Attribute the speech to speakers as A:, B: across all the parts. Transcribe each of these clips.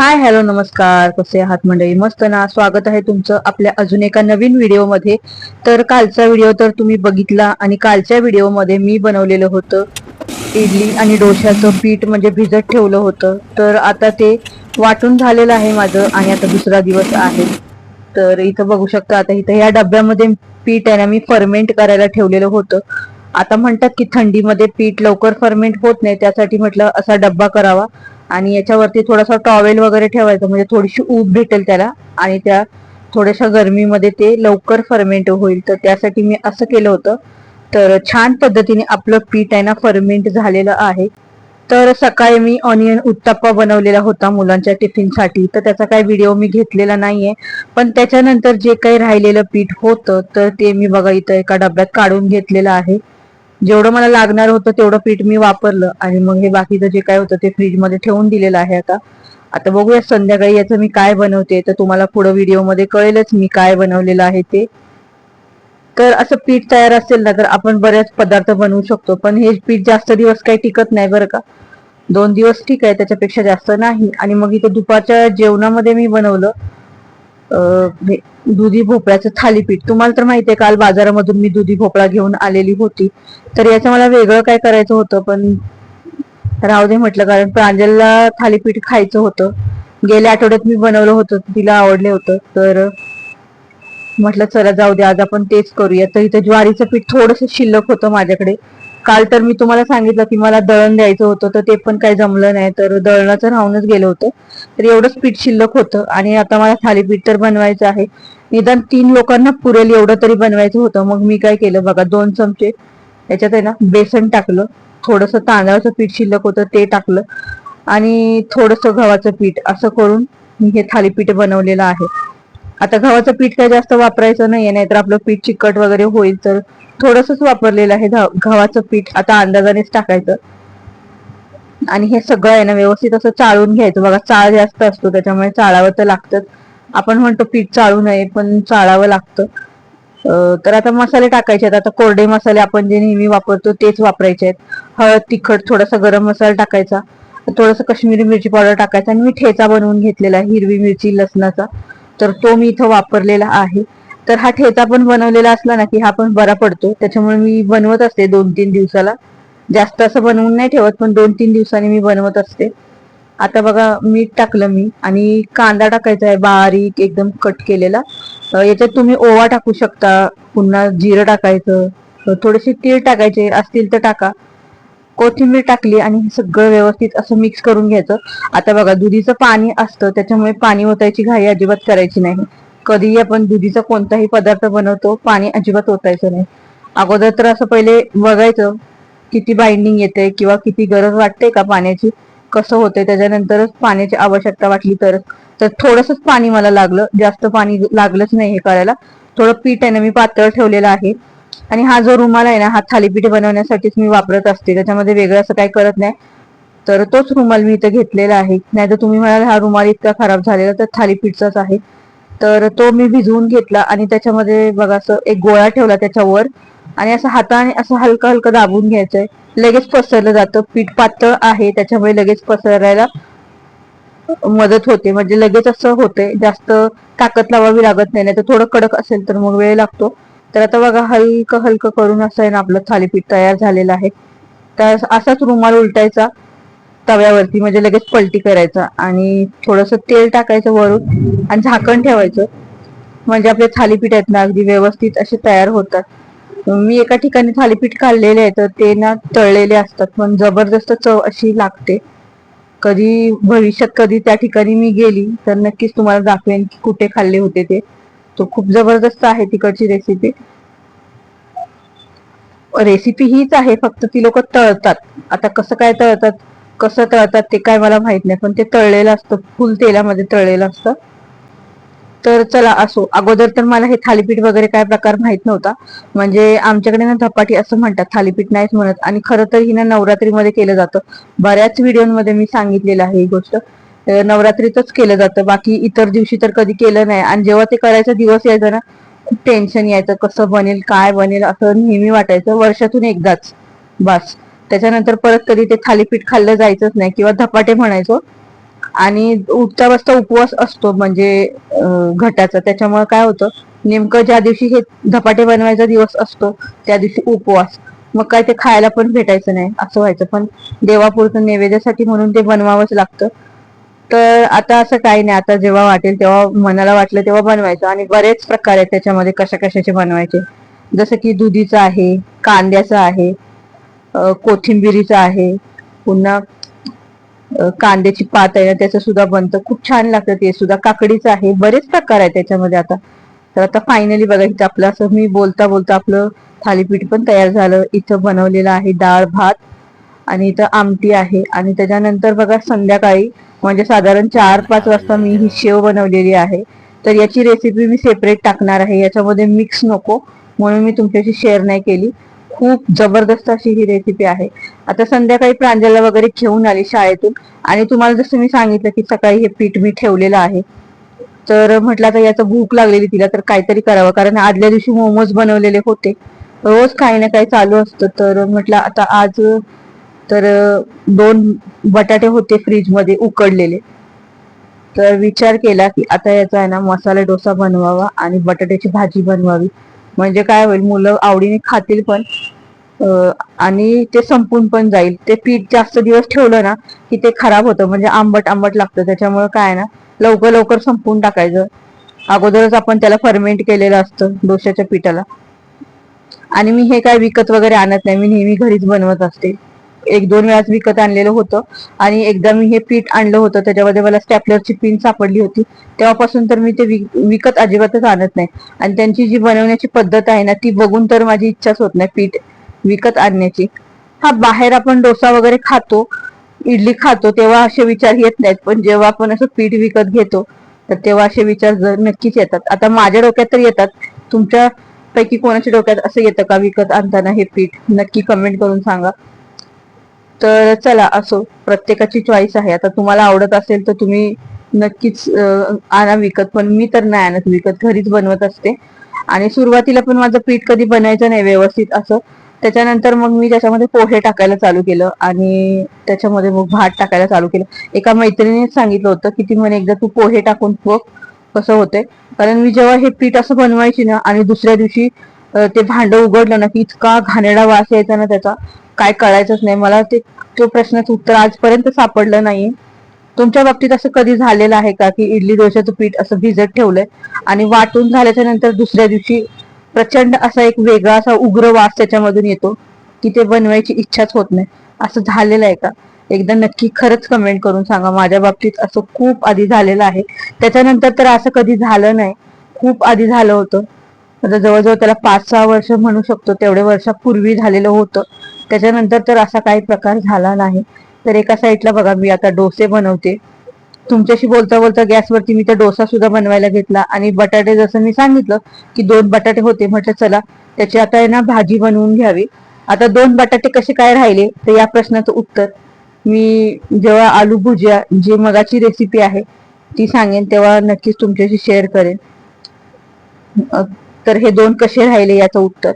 A: Hi hello नमस्कार. कसे आहात मंडळी? मस्त ना? स्वागत आहे तुमचं आपल्या अजून एका नवीन व्हिडिओमध्ये. तर कालचा व्हिडिओ तर तुम्ही बघितला आणि कालच्या व्हिडिओमध्ये मी बनवलेलं होतं इडली आणि डोश्याचं पीठ म्हणजे भिजत ठेवलं होतं. तर आता ते वाटून झालेलं आहे माझं आणि आता दुसरा दिवस आहे. तर इथं बघू शकता आता इथं या डब्यामध्ये पीठ आहे ना मी फर्मेंट करायला ठेवलेलं होतं. आता म्हणतात की थंडीमध्ये पीठ लवकर फर्मेंट होत नाही त्यासाठी म्हटलं असा डब्बा करावा. आणि याच्यावरती थोडासा टॉवेल वगैरे ठेवायचा म्हणजे थोडीशी ऊब भेटेल त्याला. आणि त्या थोड्याशा गरमीमध्ये ते लवकर फर्मेंट होईल. तर त्यासाठी मी असं केलं होतं. तर छान पद्धतीने आपलं पीठ आहे ना फर्मेंट झालेलं आहे. तर सकाळी मी ऑनियन उत्तप्पा बनवलेला होता मुलांच्या टिफिनसाठी. तर त्याचा काही व्हिडिओ मी घेतलेला नाहीये. पण त्याच्यानंतर जे काही राहिलेलं पीठ होतं तर ते मी बघा इथं एका डब्यात काढून घेतलेलं आहे. जेवढं मला लागणार होतं तेवढं पीठ मी वापरलं आणि मग हे बाकीचं जे काय होतं ते फ्रीजमध्ये ठेवून दिलेलं आहे आता. आता बघूया संध्याकाळी याचं मी काय बनवते तर तुम्हाला पुढे व्हिडिओमध्ये कळेलच मी काय बनवलेलं आहे ते. तर असं पीठ तयार असेल ना तर आपण बरेच पदार्थ बनवू शकतो पण हे पीठ जास्त दिवस काही टिकत नाही बरं का. दोन दिवस ठीक आहे त्याच्यापेक्षा जास्त नाही. आणि मग इथं दुपारच्या जेवणामध्ये मी बनवलं दुधी भोपळ्याचं थालीपीठ. तुम्हाला तर माहितीये काल बाजारामधून मी दुधी भोपळा घेऊन आलेली होती. तर याचं मला वेगळं काय करायचं होतं पण राहू दे म्हटलं कारण प्रांजलला थालीपीठ खायचं होतं. गेल्या आठवड्यात मी बनवलं होतं तिला आवडले होतं. तर म्हटलं चला जाऊ दे आज आपण तेच करूया. तर इथं ज्वारीचं पीठ थोडंसं शिल्लक होतं माझ्याकडे. काल तर मी तुम्हाला सांगितलं की मला दळण द्यायचं होतं तर ते पण काही जमलं नाही. तर दळणाचं राहूनच गेलं होतं. तर एवढंच पीठ शिल्लक होतं आणि आता मला थालीपीठ तर बनवायचं आहे. निदान तीन लोकांना पुरेल एवढं तरी बनवायचं होतं. मग मी काय केलं बघा दोन चमचे याच्यात आहे ना बेसन टाकलं. थोडंसं तांदळाचं पीठ शिल्लक होतं ते टाकलं. आणि थोडंसं गव्हाचं पीठ असं करून मी हे थालीपीठ बनवलेलं आहे. आता गव्हाचं पीठ काय जास्त वापरायचं नाहीये नाहीतर आपलं पीठ चिकट वगैरे होईल तर थोडंसंच वापरलेलं आहे गव्हाचं पीठ आता अंदाजानेच टाकायचं. आणि हे सगळं आहे ना व्यवस्थित असं चाळून घ्यायचं. बघा चाळ जास्त असतो त्याच्यामुळे चाळावं तर लागतंच. आपण म्हणतो पीठ चाळू नये पण चाळावं लागतं. तर आता मसाले टाकायचे आहेत. आता कोरडे मसाले आपण जे नेहमी वापरतो तेच वापरायचे आहेत. हळद तिखट थोडासा गरम मसाला टाकायचा. थोडंसं कश्मीरी मिरची पावडर टाकायचा आणि मी ठेचा बनवून घेतलेला आहे हिरवी मिरची लसणाचा. तर तो मी इथं वापरलेला आहे. तर हा ठेचा पण बनवलेला असला ना की हा पण बरा पडतो त्याच्यामुळे मी बनवत असते दोन तीन दिवसाला. जास्त असं बनवून नाही ठेवत पण दोन तीन दिवसांनी मी बनवत असते. आता बघा मीठ टाकलं मी आणि कांदा टाकायचा आहे बारीक एकदम कट केलेला. याच्यात तुम्ही ओवा टाकू शकता पुन्हा जिरं टाकायचं. थोडेसे तीळ टाकायचे असतील तर टाका. कोथिंबीर टाकली आणि हे सगळं व्यवस्थित असं मिक्स करून घ्यायचं. आता बघा दुधीचं पाणी असतं त्याच्यामुळे पाणी ओतायची घाई अजिबात करायची नाही. कधीही आपण दुधीचा कोणताही पदार्थ बनवतो पाणी अजिबात ओतायचं नाही. अगोदर तर असं पहिले बघायचं किती बाइंडिंग येते किंवा किती गरज वाटते का पाण्याची कसं होतंय त्याच्यानंतरच पाण्याची आवश्यकता वाटली तरच तर थोडंसंच पाणी मला लागलं जास्त पाणी लागलंच नाही हे करायला. थोडं पीठ आहे ना मी पातळ ठेवलेलं आहे. आणि हा जो रुमाल आहे ना हा थालीपीठ बनवण्यासाठीच मी वापरत असते. त्याच्यामध्ये वेगळं असं काही करत नाही. तर तोच रुमाल मी इथं घेतलेला आहे. नाहीतर तुम्ही म्हणाल हा रुमाल इतका खराब झालेला तर थालीपीठचाच आहे. तर तो मी भिजवून घेतला आणि त्याच्यामध्ये बघा असं एक गोळा ठेवला त्याच्यावर आणि असं हाताने असं हलकं हलकं दाबून घ्यायचंय. लगेच पसरलं जातं. पीठ पातळ आहे त्याच्यामुळे लगेच पसरायला मदत होते. म्हणजे लगेच असं होते जास्त ताकद लावावी लागत नाही. तर थोडं कडक असेल तर मग वेळ लागतो. तर आता बघा हलकं हलकं करून असं आहे ना आपलं थालीपीठ तयार झालेलं आहे. तर असाच रुमाल उलटायचा तव्यावरती म्हणजे लगेच पलटी करायचा आणि थोडस तेल टाकायचं वरून आणि झाकण ठेवायचं. म्हणजे आपले थालीपीठ आहेत ना अगदी व्यवस्थित असे तयार होतात. मी एका ठिकाणी थालीपीठ काढलेले आहे तर ते ना तळलेले असतात. पण जबरदस्त चव अशी लागते. कधी भविष्यात कधी त्या ठिकाणी मी गेली तर नक्कीच तुम्हाला दाखवेन की कुठे खाल्ले होते ते. तो खूप जबरदस्त आहे तिकडची रेसिपी रेसिपी हीच आहे फक्त ती लोक तळतात. आता कसं काय तळतात कसं तळतात ते काय मला माहीत नाही पण ते तळलेलं असतं फुल तेलामध्ये तळलेलं असतं. तर चला असो अगोदर तर मला हे थालीपीठ वगैरे काय प्रकार माहीत नव्हता. म्हणजे आमच्याकडे ना धपाटी असं म्हणतात थालीपीठ नाहीच म्हणत. आणि खरं तर ही ना नवरात्रीमध्ये केलं जातं. बऱ्याच व्हिडिओमध्ये मी सांगितलेलं आहे ही गोष्ट. नवरात्रीतच केलं जातं. बाकी इतर दिवशी तर कधी केलं नाही. आणि जेव्हा ते करायचा दिवस यायचा ना खूप टेन्शन यायचं. कसं बनेल काय बनेल असं नेहमी वाटायचं. वर्षातून एकदाच. बस. त्याच्यानंतर परत कधी ते थालीपीठ खाल्लं जायचंच नाही किंवा धपाटे म्हणायचो. आणि उठता बसता उपवास असतो म्हणजे घटाचा. त्याच्यामुळे काय होतं नेमकं ज्या दिवशी हे धपाटे बनवायचा दिवस असतो त्या दिवशी उपवास. मग काय ते खायला पण भेटायचं नाही असं व्हायचं. पण देवापुरतं नैवेद्यासाठी म्हणून ते बनवावंच लागतं. तर आता असं काही नाही. आता जेव्हा वाटेल तेव्हा मनाला वाटलं तेव्हा बनवायचं. आणि बरेच प्रकार आहेत त्याच्यामध्ये कशा कशाचे बनवायचे. जसं की दुधीचं आहे कांद्याचं आहे कोथिंबिरीचं आहे. पुन्हा कांद्याची पात आहे ना त्याचं सुद्धा बनतं. खूप छान लागतं ते सुद्धा. काकडीचं आहे. बरेच प्रकार आहेत त्याच्यामध्ये आता. तर आता फायनली बघा इथं आपलं असं मी बोलता बोलता आपलं थालीपीठ पण तयार झालं. इथं बनवलेलं आहे डाळ भात आणि इथं आमटी आहे. आणि त्याच्यानंतर बघा संध्याकाळी म्हणजे साधारण चार पाच वाजता मी ही शेव बनवलेली आहे. तर याची रेसिपी मी सेपरेट टाकणार आहे. याच्यामध्ये मिक्स नको. म्हणून मी तुमच्याशी शेअर नाही केली. खूप जबरदस्त अशी ही रेसिपी आहे. आता संध्याकाळी प्रांजलला वगैरे घेऊन आली शाळेतून. आणि तुम्हाला जसं मी सांगितलं की सकाळी हे पीठ मी ठेवलेलं आहे. तर म्हटलं आता याचं भूक लागलेली तिला तर काहीतरी करावं. कारण आदल्या दिवशी मोमोज बनवलेले होते. रोज काही ना काही चालू असतं. तर म्हटलं आता आज तर दोन बटाटे होते फ्रीजमध्ये उकडलेले. तर विचार केला की आता याचा आहे ना मसाला डोसा बनवावा आणि बटाट्याची भाजी बनवावी. म्हणजे काय होईल मुलं आवडीने खातील पण आणि ते संपून पण जाईल. ते पीठ जास्त दिवस ठेवलं ना की ते खराब होतं. म्हणजे आंबट आंबट लागतं. त्याच्यामुळे काय आहे ना लवकर लवकर संपून टाकायचं. अगोदरच आपण त्याला फर्मेंट केलेलं असतं डोश्याच्या पिठाला. आणि मी हे काय विकत वगैरे आणत नाही. मी नेहमी घरीच बनवत असते. एक दोन वेळाच विकत आणलेलं होतं. आणि एकदा मी हे पीठ आणलं होतं त्याच्यामध्ये मला स्टॅपलरची पिन सापडली होती. तेव्हापासून तर मी ते विकत अजिबातच आणत नाही. आणि त्यांची जी बनवण्याची पद्धत आहे ना ती बघून तर माझी इच्छाच होत नाही पीठ विकत आणण्याची. हा बाहेर आपण डोसा वगैरे खातो इडली खातो तेव्हा असे विचार येत नाहीत. पण जेव्हा आपण असं पीठ विकत घेतो तर तेव्हा असे विचार जर नक्कीच येतात. आता माझ्या डोक्यात तर येतात. तुमच्या पैकी कोणाच्या डोक्यात असं येतं का विकत आणताना हे पीठ? नक्की कमेंट करून सांगा. तर चला असो. प्रत्येकाची चॉईस आहे. आता तुम्हाला आवडत असेल तर तुम्ही नक्कीच आणा विकत. पण मी तर नाही आणत विकत. घरीच बनवत असते. आणि सुरुवातीला पण माझं पीठ कधी बनायचं नाही व्यवस्थित असं. त्याच्यानंतर मग मी त्याच्यामध्ये पोहे टाकायला चालू केलं. आणि त्याच्यामध्ये मग भात टाकायला चालू केलं. एका मैत्रिणीने सांगितलं होतं की ती म्हणे एकदा तू पोहे टाकून बघ कसं होतंय. कारण मी जेव्हा हे पीठ असं बनवायची ना आणि दुसऱ्या दिवशी ते भांड उघडलं ना की इतका घाणेरडा वास यायचा ना त्याचा. काय कळायचंच नाही. मला ते तो प्रश्नाचं उत्तर आजपर्यंत सापडलं नाहीये. तुमच्या बाबतीत असं कधी झालेलं आहे का की इडली डोश्याचं पीठ असं भिजत ठेवलंय आणि वाटून झाल्याच्यानंतर दुसऱ्या दिवशी प्रचंड असा एक वेगळा असा उग्र वास त्याच्यामधून येतो की ते बनवायची इच्छाच होत नाही. असं झालेलं आहे का? एकदा नक्की खरंच कमेंट करून सांगा. माझ्या बाबतीत असं खूप आधी झालेलं आहे. त्याच्यानंतर तर असं कधी झालं नाही. खूप आधी झालं होतं. आता जवळजवळ त्याला पाच सहा वर्ष म्हणू शकतो तेवढे वर्षापूर्वी झालेलं होतं. त्याच्यानंतर तर असा काही प्रकार झाला नाही. तर एका साईडला बघा मी आता डोसे बनवते. तुमच्याशी बोलता बोलता गॅसवरती मी तर डोसा सुद्धा बनवायला घेतला आणि बटाटे जसं मी सांगितलं की दोन बटाटे होते म्हटलं चला त्याची आता आहे ना भाजी बनवून घ्यावी. आता दोन बटाटे कसे काय राहिले? तर या प्रश्नाचं उत्तर. मी जेव्हा आलू भुजिया जी मगाची रेसिपी आहे ती सांगेन तेव्हा नक्कीच तुमच्याशी शेअर करेन. तर हे दोन कसे राहिले याचं उत्तर.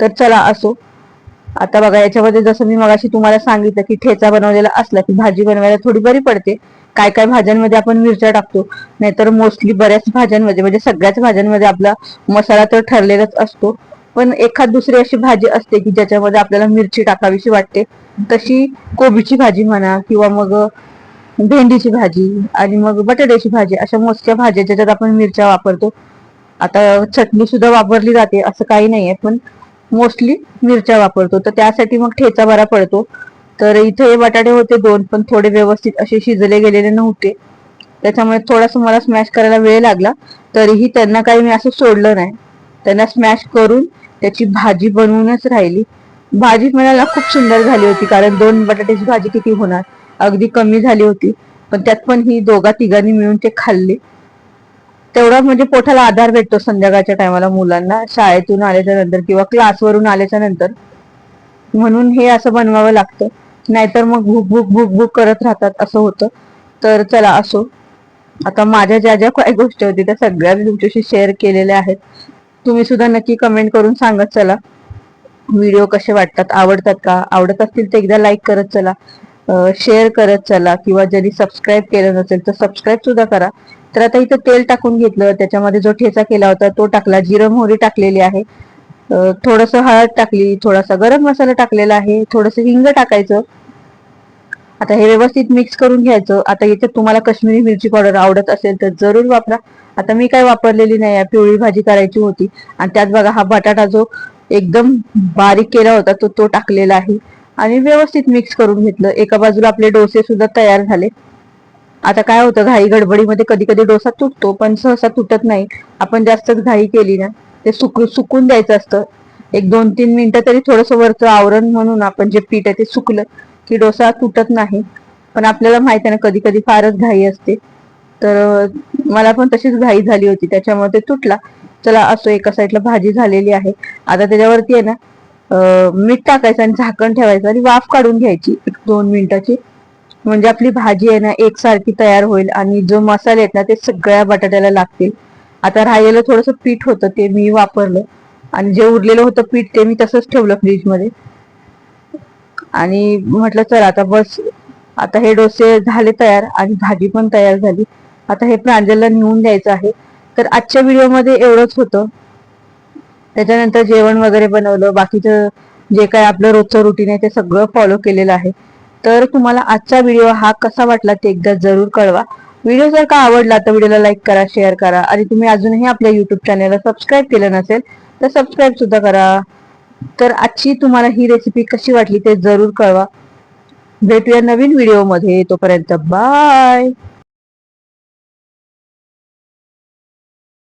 A: तर चला असो. आता बघा याच्यामध्ये जसं मी मगाशी तुम्हाला सांगितलं की ठेचा बनवलेला असला की भाजी बनवायला थोडी बरी पडते. काय काय भाज्यांमध्ये आपण मिरच्या टाकतो. नाहीतर मोस्टली बऱ्याच भाज्यांमध्ये म्हणजे सगळ्याच भाज्यांमध्ये आपला मसाला तर ठरलेलाच असतो. पण एखाद दुसरी अशी भाजी असते की ज्याच्यामध्ये आपल्याला मिरची टाकावीशी वाटते. तशी कोबीची भाजी म्हणा किंवा मग भेंडीची भाजी आणि मग बटाट्याची भाजी अशा मोजक्या भाज्या ज्याच्यात आपण मिरच्या वापरतो. आता चटणी सुद्धा वापरली जाते असं काही नाहीये पण मोस्टली मिरच्या वापरतो. तर त्यासाठी मग ठेचा बरा पडतो. तर इथे हे बटाटे होते दोन पण थोडे व्यवस्थित असे शिजले गेलेले नव्हते. त्याच्यामुळे थोडासा मला स्मॅश करायला वेळ लागला. तरीही त्यांना काही मी असं सोडलं नाही. त्यांना स्मॅश करून त्याची भाजी बनवूनच राहिली. भाजी म्हणायला खूप सुंदर झाली होती कारण दोन बटाट्याची भाजी किती होणार? अगदी कमी झाली होती. पण त्यात पण ही दोघा तिघांनी मिळून ते खाल्ले. तेवढा म्हणजे पोटाला आधार भेटतो संध्याकाळच्या टायमाला मुलांना. शाळेतून आल्याच्यानंतर किंवा क्लासवरून आल्याच्यानंतर. म्हणून हे असं बनवावं लागतं. नाहीतर मग भूक भूक भूक भूक करत राहतात असं होतं. तर चला असो. आता माझ्या ज्या ज्या काही गोष्टी होती त्या सगळ्या मी तुमच्याशी शेअर केलेल्या आहेत. तुम्ही सुद्धा नक्की कमेंट करून सांगत चला. व्हिडिओ कसे वाटतात? आवडतात का? आवडत असतील तर एकदा लाईक करत चला. शेअर करत चला. किंवा ज्यांनी सबस्क्राईब केलं नसेल तर सबस्क्राईब सुद्धा करा. तर आता इथं तेल टाकून घेतलं. त्याच्यामध्ये जो ठेचा केला होता तो टाकला. जिरं मोहरी टाकलेली आहे. थोडस हळद टाकली थोडासा गरम मसाला टाकलेला आहे. थोडस हिंग टाकायचं. आता हे व्यवस्थित मिक्स करून घ्यायचं. आता याच्यात तुम्हाला काश्मीरी मिरची पावडर आवडत असेल तर जरूर वापरा. आता मी काय वापरलेली नाही आहे. पिवळी भाजी करायची होती. आणि त्यात बघा हा बटाटा जो एकदम बारीक केला होता तो तो टाकलेला आहे. आणि व्यवस्थित मिक्स करून घेतलं. एका बाजूला आपले डोसे सुद्धा तयार झाले. आता काय होतं घाई गडबडीमध्ये कधी कधी डोसा तुटतो पण सहसा तुटत नाही. आपण जास्तच घाई केली ना ते सुक सुकून द्यायचं असतं. एक दोन तीन मिनिटं तरी थोडंसं वरचं आवरण म्हणून आपण जे पीठ आहे ते सुकलं की डोसा तुटत नाही. पण आपल्याला माहीत आहे ना कधी कधी फारच घाई असते. तर मला पण तशीच घाई झाली होती त्याच्यामुळे ते तुटला. चला असो एका साईडला भाजी झालेली आहे. आता त्याच्यावरती आहे ना मीठ टाकायचं आणि झाकण ठेवायचं आणि वाफ काढून घ्यायची एक दोन मिनिटाची. म्हणजे आपली भाजी आहे ना एकसारखी तयार होईल आणि जो मसाले आहेत ना ते सगळ्या बटाट्याला लागतील. आता राहिलेलं थोडस पीठ होतं ते मी वापरलं. आणि जे उरलेलं होतं पीठ ते मी तसंच ठेवलं फ्रीजमध्ये. आणि म्हटलं चल आता बस. आता हे डोसे झाले तयार आणि भाजी पण तयार झाली. आता हे प्रांजलला नेऊन द्यायचं आहे. तर आजच्या व्हिडिओमध्ये एवढंच होतं. त्याच्यानंतर जेवण वगैरे बनवलं. बाकीचं जे काय आपलं रोजचं रुटीन आहे ते सगळं फॉलो केलेलं आहे. तर तुम्हाला आजचा व्हिडिओ हा कसा वाटला ते एकदा जरूर कळवा. व्हिडिओ जर का आवडला तर व्हिडिओला लाईक करा शेअर करा आणि तुम्ही अजूनही आपल्या युट्यूब चॅनलला सबस्क्राईब केलं नसेल तर सबस्क्राईब सुद्धा करा. तर आजची तुम्हाला ही रेसिपी कशी वाटली ते जरूर कळवा. भेटूया नवीन व्हिडिओमध्ये तोपर्यंत बाय